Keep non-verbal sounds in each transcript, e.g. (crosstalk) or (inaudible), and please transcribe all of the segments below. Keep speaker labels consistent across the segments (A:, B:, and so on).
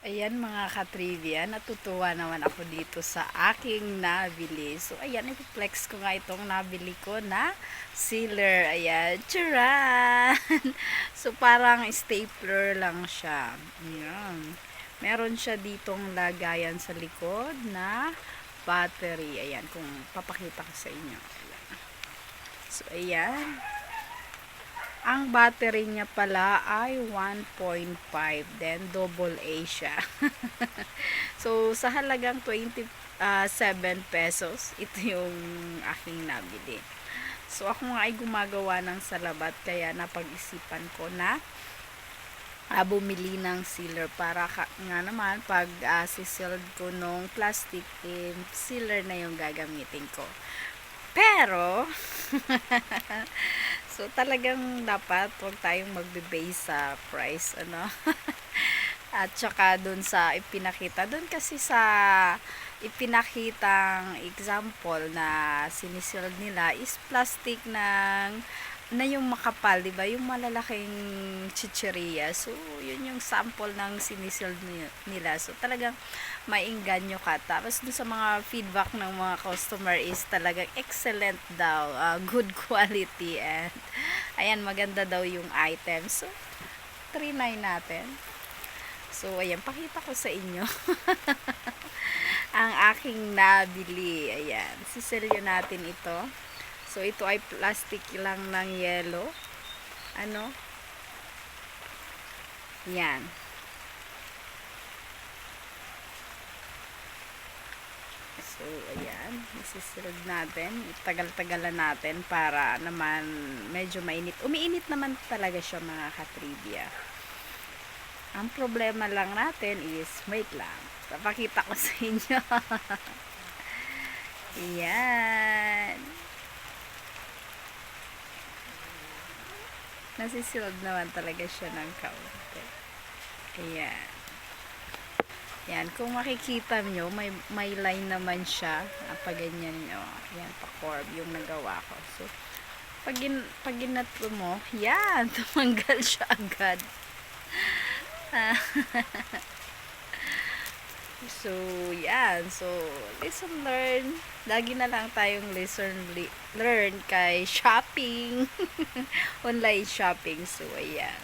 A: Ayan mga katrivia, natutuwa naman ako dito sa aking nabili. So ayan, ipiplex ko nga itong nabili ko na sealer. Ayan, tcharan! (laughs) so parang stapler lang siya. Ayan. Meron siya ditong lagayan sa likod na battery. Ayan, kung papakita ko sa inyo. Ayan. So ayan. Ang battery niya pala ay 1.5 then double A siya. (laughs) so sa halagang 27 pesos, ito yung aking nabili. So ako nga ay gumagawa ng salabat kaya napag-isipan ko na uh, bumili ng sealer para ka, nga naman pag uh, sisiled ko nung plastic eh, sealer na yung gagamitin ko. Pero, (laughs) so talagang dapat huwag tayong magbe-base sa price, ano. (laughs) At saka dun sa ipinakita, dun kasi sa ipinakitang example na sinisilid nila is plastic ng na yung makapal, di ba? Yung malalaking chicheria. So, yun yung sample ng sinisil nila. So, talagang maingganyo ka. Tapos, dun sa mga feedback ng mga customer is talagang excellent daw. Uh, good (laughs) quality. And, ayan, maganda daw yung item. So, 3.9 natin. So, ayan, pakita ko sa inyo. (laughs) ang aking nabili. Ayan, siselyo natin ito. So, ito ay plastic lang ng yellow. Ano? Yan. So, ayan. Isisilog natin. Itagal-tagalan natin para naman medyo mainit. Umiinit naman talaga siya mga katribia. Ang problema lang natin is, wait lang. Papakita ko sa inyo. (laughs) Ayan. Nasisilod naman talaga siya ng kaunti. Ayan. Yan, kung makikita nyo, may, may line naman siya. Ah, pag ganyan nyo. Yan, pa-curve yung nagawa ko. So, pag, in, pag inatlo mo, yan, (laughs) tumanggal siya agad. (laughs) So, yan. So, lesson learn. Lagi na lang tayong lesson learn kay shopping. (laughs) Online shopping. So, ayan.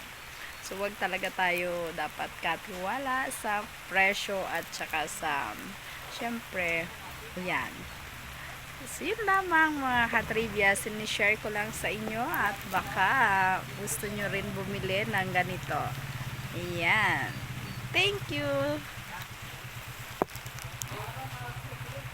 A: So, wag talaga tayo dapat katiwala sa presyo at saka sa, syempre, yan. So, yun lamang mga katrivia. Sinishare ko lang sa inyo at baka gusto nyo rin bumili ng ganito. Ayan. Thank you.